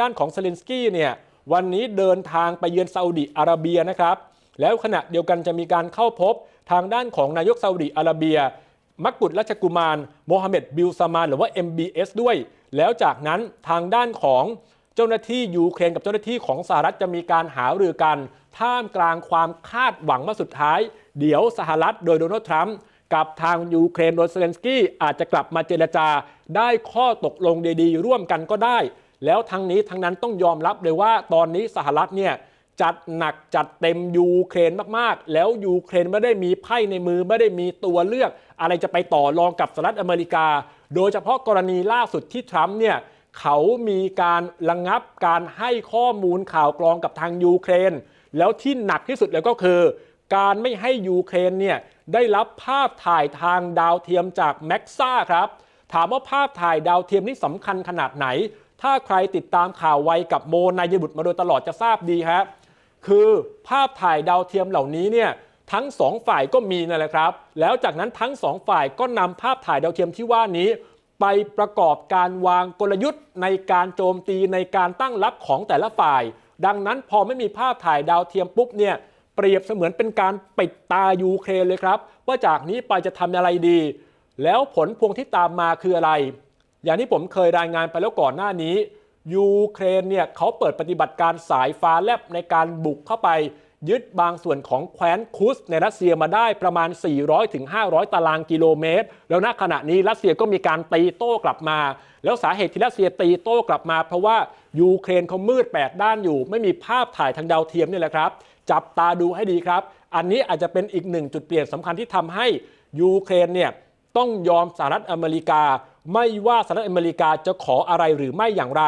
ด้านของเซเลนสกี้เนี่ยวันนี้เดินทางไปเยือนซาอุดิอาระเบียนะครับแล้วขณะเดียวกันจะมีการเข้าพบทางด้านของนายกซาอุดิอาระเบีย มักบุตรราชกุมารโมฮัมเหม็ดบิลซามานหรือว่า MBS ด้วย แล้วจากนั้นทางด้านของเจ้าหน้าที่ยูเครนกับเจ้าหน้าที่ของสหรัฐจะมีการหารือกัน ท่ามกลางความคาดหวังว่าสุดท้าย เดี๋ยวสหรัฐโดยโดนัลด์ทรัมป์กับทางยูเครนโดยเซเลนสกี้อาจจะกลับมาเจรจา ได้ข้อตกลงดีๆร่วมกันก็ได้ แล้วทั้งนี้ทั้งนั้นต้องยอมรับเลยว่าตอนนี้สหรัฐเนี่ยจัดหนักจัดเต็มยูเครนมากๆ แล้วยูเครนไม่ได้มีไพ่ในมือไม่ได้มีตัวเลือก อะไรจะไปต่อรองกับสหรัฐอเมริกา โดยเฉพาะกรณีล่าสุดที่ทรัมป์เนี่ยเขามีการระงงับการให้ข้อมูลข่าวกรองกับทางยูเครน แล้วที่หนักที่สุดเลยก็คือ การไม่ให้ยูเครนเนี่ยได้รับภาพถ่ายทางดาวเทียมจากแม็กซ่าครับ ถามว่าภาพถ่ายดาวเทียมนี่สำคัญขนาดไหน ถ้าใครติดตามข่าวไวกับโมนายบุตรมาโดยตลอดจะทราบดีครับคือภาพถ่ายดาวเทียมเหล่านี้เนี่ยทั้งสองฝ่ายก็มีนั่นแหละครับ แล้วจากนั้นทั้งสองฝ่ายก็นำภาพถ่ายดาวเทียมที่ว่านี้ ไปประกอบการวางกลยุทธ์ในการโจมตีในการตั้งรับของแต่ละฝ่าย ดังนั้นพอไม่มีภาพถ่ายดาวเทียมปุ๊บเนี่ยเปรียบเสมือนเป็นการปิดตายูเครนเลยครับ ว่าจากนี้ไปจะทำอะไรดี แล้วผลพวงที่ตามมาคืออะไร อย่างที่ผมเคยรายงานไปแล้วก่อนหน้านี้ ยูเครนเนี่ยเขาเปิดปฏิบัติการสายฟ้าแลบในการบุกเข้าไป ยึดบางส่วนของแคว้นคุสในรัสเซียมาได้ประมาณ 400-500ถึงตารางกิโลเมตร แล้วณขณะนี้รัสเซียก็มีการตีโต้กลับมา แล้วสาเหตุที่รัสเซียตีโต้กลับมา เพราะว่ายูเครนเขามืดแปดด้านอยู่ ไม่มีภาพถ่ายทางดาวเทียมนี่แหละครับ จับตาดูให้ดีครับ อันนี้อาจจะเป็นอีกหนึ่งจุดเปลี่ยนสำคัญที่ทำให้ยูเครนเนี่ย ต้องยอมสหรัฐอเมริกา ไม่ว่าสหรัฐอเมริกาจะขออะไรหรือไม่อย่างไร